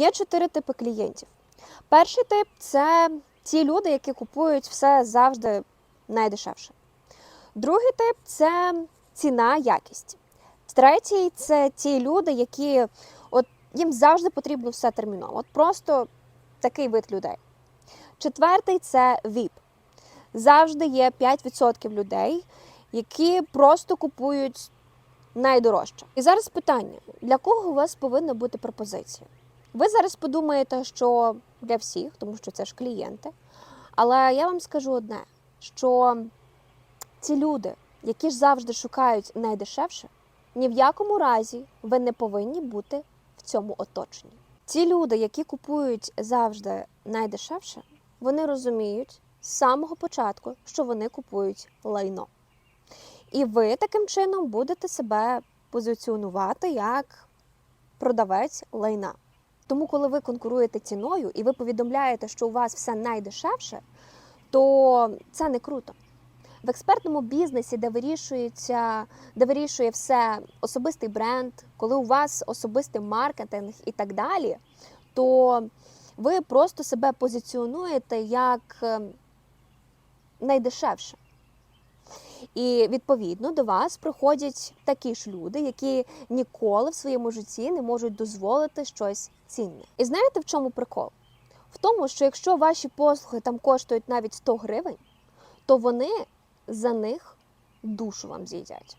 Є чотири типи клієнтів. Перший тип це ті люди, які купують все завжди найдешевше. Другий тип це ціна, якість. Третій це ті люди, які от їм завжди потрібно все терміново. От просто такий вид людей. Четвертий це VIP. Завжди є 5% людей, які просто купують найдорожче. І зараз питання: для кого у вас повинна бути пропозиція? Ви зараз подумаєте, що для всіх, тому що це ж клієнти. Але я вам скажу одне: що ці люди, які ж завжди шукають найдешевше, ні в якому разі ви не повинні бути в цьому оточенні. Ті люди, які купують завжди найдешевше, вони розуміють з самого початку, що вони купують лайно. І ви таким чином будете себе позиціонувати як продавець лайна. Тому, коли ви конкуруєте ціною і ви повідомляєте, що у вас все найдешевше, то це не круто. В експертному бізнесі, де вирішується, де вирішує все особистий бренд, коли у вас особистий маркетинг і так далі, то ви просто себе позиціонуєте як е, найдешевше. І відповідно до вас приходять такі ж люди, які ніколи в своєму житті не можуть дозволити щось цінне. І знаєте, в чому прикол? В тому, що якщо ваші послуги там коштують навіть 100 гривень, то вони за них душу вам з'їдять.